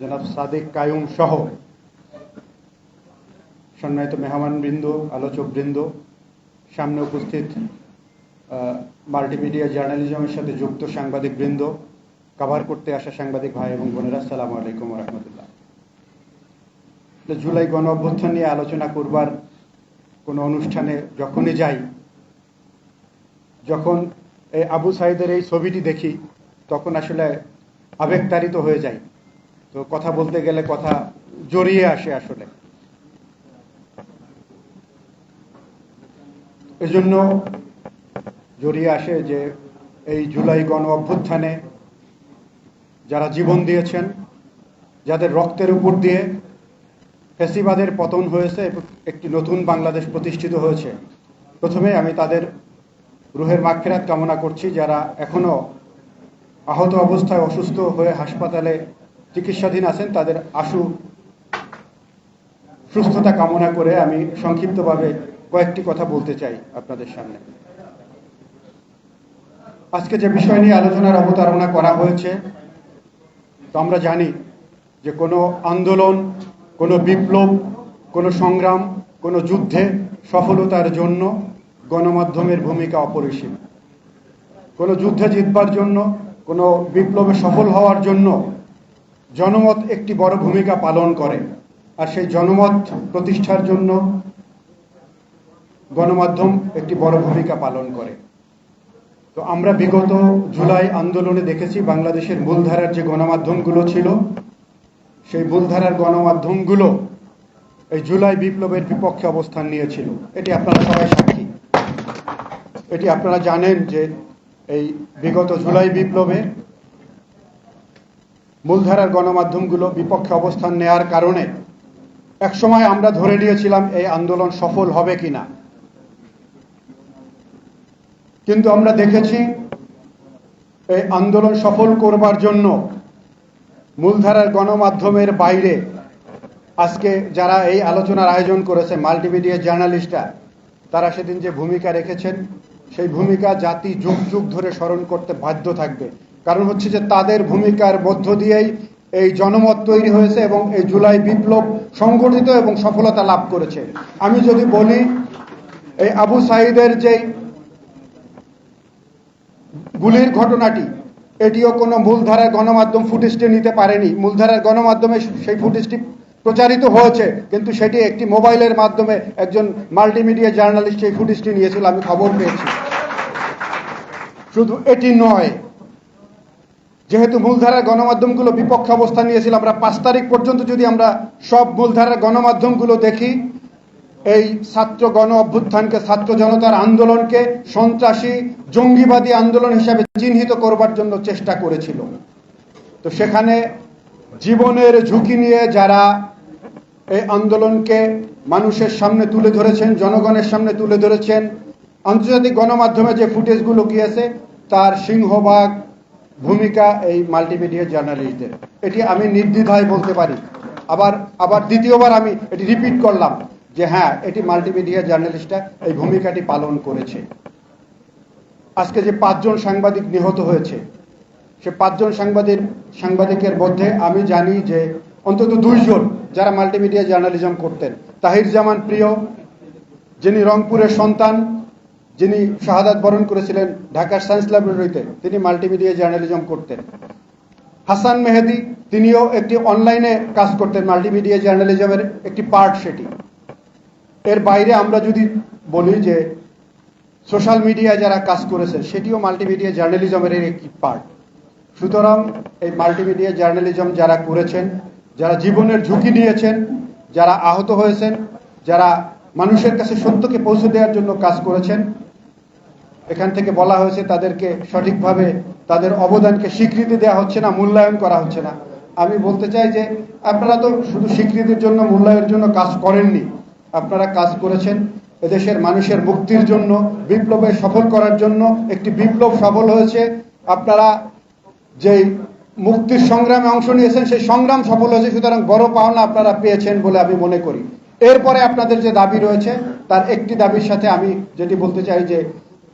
জনাব সাদেক কায়ুম সহ সম্মানিত মেহমানবৃন্দ, আলোচকবৃন্দ, সামনে উপস্থিত মাল্টিমিডিয়া জার্নালিজমের সাথে যুক্ত সাংবাদিকবৃন্দ কভার করতে আসা সাংবাদিক ভাই এবং বোনেরা সালাম আলাইকুম রহমতুল্লাহ জুলাই গণ অভ্যুত্থান নিয়ে আলোচনা করবার কোনো অনুষ্ঠানে যখনই যাই, যখন এই আবু সাইদের এই ছবিটি দেখি, তখন আসলে আবেগতাড়িত হয়ে যায় তো কথা বলতে গেলে কথা জড়িয়ে আসে আসলে। এজন্য জড়িয়ে আসে যে এই জুলাই গণ অভ্যুত্থানে যারা জীবন দিয়েছেন, যাদের রক্তের উপর দিয়ে ফেসিবাদের পতন হয়েছে, একটি নতুন বাংলাদেশ প্রতিষ্ঠিত হয়েছে। প্রথমে আমি তাদের রুহের মাগফিরাত কামনা করছি, যারা এখনও আহত অবস্থায় অসুস্থ হয়ে হাসপাতালে চিকিৎসাধীন আছেন, তাদের আশু সুস্থতা কামনা করে আমি সংক্ষিপ্তভাবে কয়েকটি কথা বলতে চাই আপনাদের সামনে। আজকে যে বিষয় নিয়ে আলোচনার অবতারণা করা হয়েছে, তো আমরা জানি যে কোনো আন্দোলন, কোনো বিপ্লব, কোনো সংগ্রাম, কোনো যুদ্ধে সফলতার জন্য গণমাধ্যমের ভূমিকা অপরিসীম। কোনো যুদ্ধে জিতবার জন্য, কোনো বিপ্লবে সফল হওয়ার জন্য জনমত একটি বড় ভূমিকা পালন করে। আর সেই জনমত প্রতিষ্ঠার জন্য গণমাধ্যম একটি বড় ভূমিকা পালন করে। তো আমরা বিগত জুলাই আন্দোলনে দেখেছি বাংলাদেশের মূলধারার যে গণমাধ্যমগুলো ছিল, সেই মূলধারার গণমাধ্যমগুলো এই জুলাই বিপ্লবের বিপক্ষে অবস্থান নিয়েছিল। এটি আপনারা সবাই সাক্ষী। এটি আপনারা জানেন যে এই বিগত জুলাই বিপ্লবে মূলধারার গণমাধ্যমগুলো বিপক্ষে অবস্থান নেয়ার কারণে একসময় আমরা ধরে নিয়েছিলাম এই আন্দোলন সফল হবে কিনা। কিন্তু আমরা দেখেছি এই আন্দোলন সফল করবার জন্য মূলধারার গণমাধ্যমের বাইরে আজকে যারা এই আলোচনার আয়োজন করেছে মাল্টিমিডিয়া জার্নালিস্টরা, তারা সেদিন যে ভূমিকা রেখেছেন, সেই ভূমিকা জাতি যুগ যুগ ধরে স্মরণ করতে বাধ্য থাকবে। কারণ হচ্ছে যে তাদের ভূমিকার মধ্য দিয়েই এই জনমত তৈরি হয়েছে এবং এই জুলাই বিপ্লব সংগঠিত এবং সফলতা লাভ করেছে। আমি যদি বলি, এই আবু সাইদের যেই গুলির ঘটনাটি, এটিও কোনো মূলধারার গণমাধ্যম ফুটেজটি নিতে পারেনি। মূলধারার গণমাধ্যমে সেই ফুটেজটি প্রচারিত হয়েছে, কিন্তু সেটি একটি মোবাইলের মাধ্যমে একজন মাল্টিমিডিয়া জার্নালিস্ট সেই ফুটেজটি নিয়েছিল, আমি খবর পেয়েছি। শুধু এটি নয় যেহেতু মূলধারার গণমাধ্যমগুলো বিপক্ষে অবস্থান নিয়েছিল, আমরা পাঁচ তারিখ পর্যন্ত যদি আমরা সব মূলধারার গণমাধ্যমগুলো দেখি, এই ছাত্র গণ অভ্যুত্থানকে, ছাত্র জনতার আন্দোলনকে সন্ত্রাসী, জঙ্গিবাদী আন্দোলন হিসাবে চিহ্নিত করবার জন্য চেষ্টা করেছিল। তো সেখানে জীবনের ঝুঁকি নিয়ে যারা এই আন্দোলনকে মানুষের সামনে তুলে ধরেছেন, জনগণের সামনে তুলে ধরেছেন, আন্তর্জাতিক গণমাধ্যমে যে ফুটেজগুলো গিয়েছে, তার সিংহভাগ ভূমিকা এই মাল্টিমিডিয়া জার্নালিস্টদের। এটি আমি নির্দ্বিধায় বলতে পারি। আবার আবার দ্বিতীয়বার আমি এটি রিপিট করলাম যে হ্যাঁ এটি মাল্টিমিডিয়া জার্নালিস্টরা এই ভূমিকাটি পালন করেছে। আজকে যে পাঁচজন সাংবাদিক নিহত হয়েছে, সে পাঁচজন সাংবাদিক, সাংবাদিকের মধ্যে আমি জানি যে অন্তত দুইজন যারা মাল্টিমিডিয়া জার্নালিজম করতেন। তাহির জামান প্রিয়, যিনি রংপুরের সন্তান যিনি শাহাদাত বরণ করেছিলেন ঢাকার সায়েন্স ল্যাবরেটরিতে, তিনি মাল্টিমিডিয়া জার্নালিজম করতেন। হাসান মেহেদি, তিনিও একটি অনলাইনে কাজ করতেন মাল্টিমিডিয়া জার্নালিজমের একটি পার্ট সেটি। এর বাইরে আমরা যদি বলি যে সোশ্যাল মিডিয়ায় যারা কাজ করেছে, সেটিও মাল্টিমিডিয়া জার্নালিজমের একটি পার্ট। সুতরাং এই মাল্টিমিডিয়া জার্নালিজম যারা করেছেন, যারা জীবনের ঝুঁকি নিয়েছেন, যারা আহত হয়েছেন, যারা মানুষের কাছে সত্যকে পৌঁছে দেওয়ার জন্য কাজ করেছেন এখান থেকে বলা হয়েছে তাদেরকে সঠিকভাবে, তাদের অবদানকে স্বীকৃতি দেওয়া হচ্ছে না, মূল্যায়ন করা হচ্ছে না। আমি বলতে চাই যে, আপনারা তো শুধু স্বীকৃতির জন্য, মূল্যায়নের জন্য কাজ করেননি। আপনারা কাজ করেছেন এদেশের মানুষের মুক্তির জন্য, বিপ্লবের সফল করার জন্য। একটি বিপ্লব সফল হয়েছে। আপনারা যেই মুক্তির সংগ্রামে অংশ নিয়েছেন, সেই সংগ্রাম সফল হয়েছে। সুতরাং বড় পাওনা আপনারা পেয়েছেন বলে আমি মনে করি। এরপরে আপনাদের যে দাবি রয়েছে, তার একটি দাবির সাথে আমি যেটি বলতে চাই যে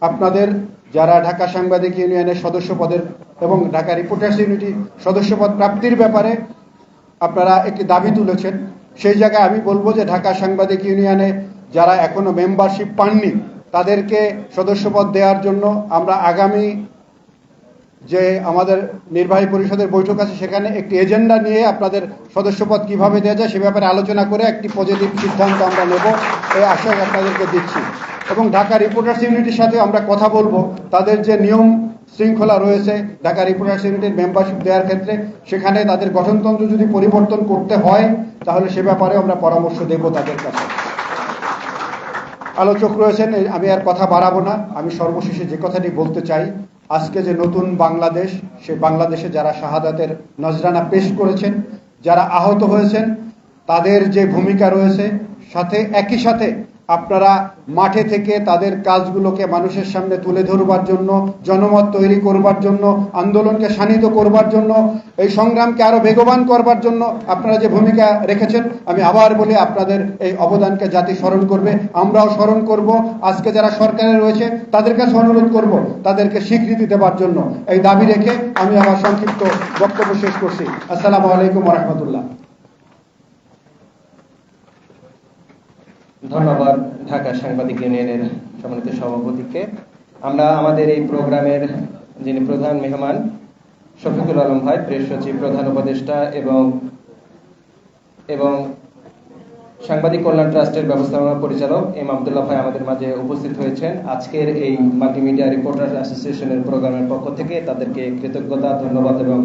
আপনাদের যারা ঢাকা সাংবাদিক ইউনিয়নের সদস্য পদের এবং ঢাকা রিপোর্টার্স ইউনিটি সদস্য পদ প্রাপ্তির ব্যাপারে আপনারা একটি দাবি তুলেছেন, সেই জায়গায় আমি বলব যে ঢাকা সাংবাদিক ইউনিয়নে যারা এখনও মেম্বারশিপ পাননি, তাদেরকে সদস্যপদ দেওয়ার জন্য আমরা আগামী যে আমাদের নির্বাহী পরিষদের বৈঠক আছে, সেখানে একটি এজেন্ডা নিয়ে আপনাদের সদস্যপদ কীভাবে দেওয়া যায় সে ব্যাপারে আলোচনা করে একটি পজিটিভ সিদ্ধান্ত আমরা নেব এই আশ্বাস আপনাদেরকে দিচ্ছি। এবং ঢাকা রিপোর্টার্স ইউনিটির সাথে আমরা কথা বলব। তাদের যে নিয়ম শৃঙ্খলা রয়েছে ঢাকা রিপোর্টার্স ইউনিটির মেম্বারশিপ দেওয়ার ক্ষেত্রে, সেখানে তাদের গঠনতন্ত্র যদি পরিবর্তন করতে হয়, তাহলে সে ব্যাপারে আমরা পরামর্শ দেব তাদের কাছে। আলোচক রয়েছেন আমি আর কথা বাড়াবো না। আমি সর্বশেষে যে কথাটি বলতে চাই আজকে যে নতুন বাংলাদেশ, সে বাংলাদেশে যারা শাহাদাতের নজরানা পেশ করেছেন, যারা আহত হয়েছেন, তাদের যে ভূমিকা রয়েছে, সাথে, একই সাথে আপনারা মাঠে থেকে তাদের কাজগুলোকে মানুষের সামনে তুলে ধরবার জন্য, জনমত তৈরি করবার জন্য, আন্দোলনকে শানিত করবার জন্য, এই সংগ্রামকে আরও বেগবান করবার জন্য আপনারা যে ভূমিকা রেখেছেন, আমি আবার বলি আপনাদের এই অবদানকে জাতি স্মরণ করবে, আমরাও স্মরণ করব, আজকে যারা সরকারে রয়েছে তাদের কাছে অনুরোধ করব, তাদেরকে স্বীকৃতি দেবার জন্য। এই দাবি রেখে আমি আমার সংক্ষিপ্ত বক্তব্য শেষ করছি। আসসালামু আলাইকুম রহমতুল্লাহ। ধন্যবাদ ঢাকা সাংবাদিক ইউনিয়নের সম্মানিত সভাপতিকে। আমরা আমাদের এই প্রোগ্রামের যিনি প্রধান মেহমান, শফিকুল আলম ভাই প্রেস সচিব, প্রধান উপদেষ্টা এবং এবং সাংবাদিক কল্যাণ ট্রাস্টের ব্যবস্থাপনা পরিচালক এম আবদুল্লাহ ভাই আমাদের মাঝে উপস্থিত হয়েছেন। আজকের এই মাল্টিমিডিয়া রিপোর্টার অ্যাসোসিয়েশনের প্রোগ্রামের পক্ষ থেকে তাদেরকে কৃতজ্ঞতা, ধন্যবাদ এবং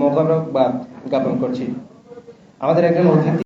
মোবারকবাদ জ্ঞাপন করছি। আমাদের একজন অতিথি